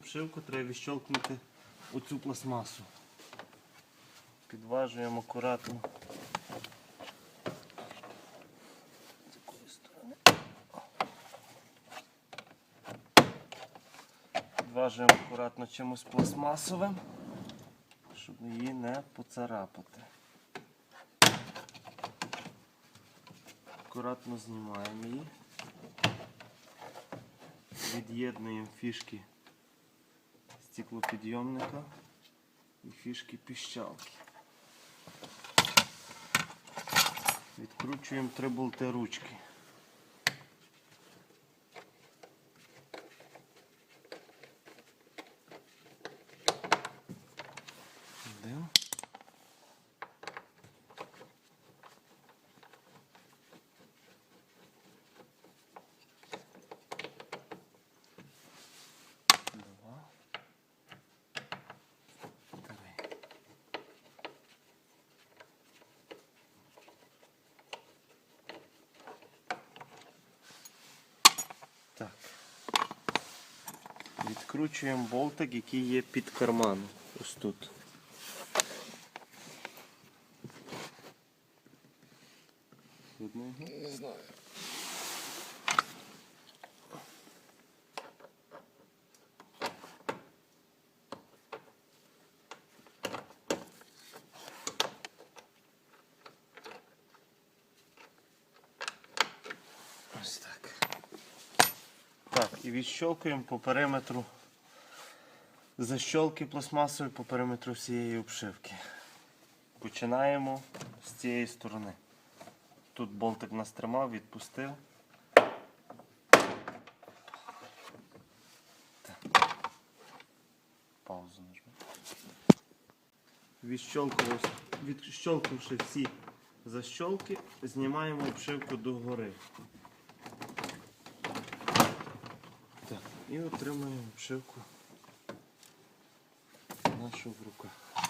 обшивку, треба відщолкнути оцю пластмасу. Підважуємо акуратно. З якої сторони? Підважуємо акуратно чимось пластмасовим, щоб її не поцарапати. Акуратно знімаємо її. Від'єднуємо фішки стеклопідйомника і фішки піщалки. Відкручуємо три ручки. Один. Два. Три. Так. Відкручуємо болтик, який є під карманом. Ось тут. Не знаю. Ось так. Так, і відщолкуємо по периметру защолки пластмасові по периметру всієї обшивки. Починаємо з цієї сторони. Тут болтик нас тримав, відпустив. Паузу нажму. Відщолкувавши, відщолкнувши всі защолки, знімаємо обшивку догори. Так, і отримаємо обшивку нашу в руках.